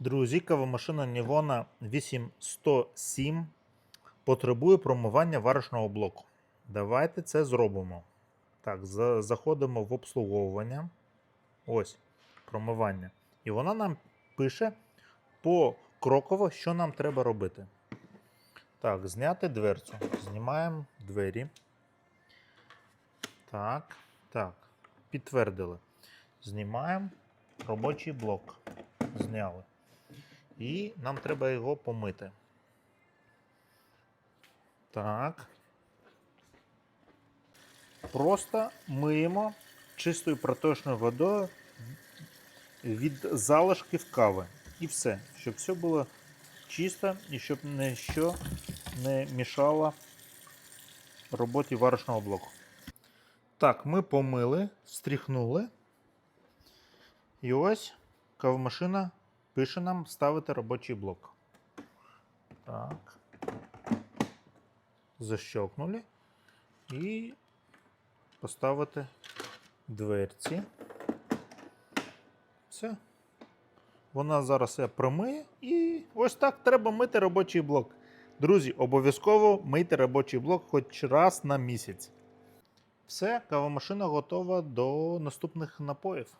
Друзі, кавомашина Nivona 8107 потребує промивання варочного блоку. Давайте це зробимо. Так, за- заходимо в обслуговування. Ось, промивання. І вона нам пише покроково, що нам треба робити. Так, зняти дверцю. Знімаємо двері. Так, так. Підтвердили. Знімаємо робочий блок. Зняли. І нам треба його помити. Так. Просто миємо чистою проточною водою від залишків кави. І все. Щоб все було чисто і щоб ніщо не мішало роботі варочного блоку. Так, ми помили, стріхнули. І ось кавомашина пише нам ставити робочий блок. Так. Защелкнули. І поставити дверці. Все. Вона зараз все промиє. І ось так треба мити робочий блок. Друзі, обов'язково мийте робочий блок хоч раз на місяць. Все, кавомашина готова до наступних напоїв.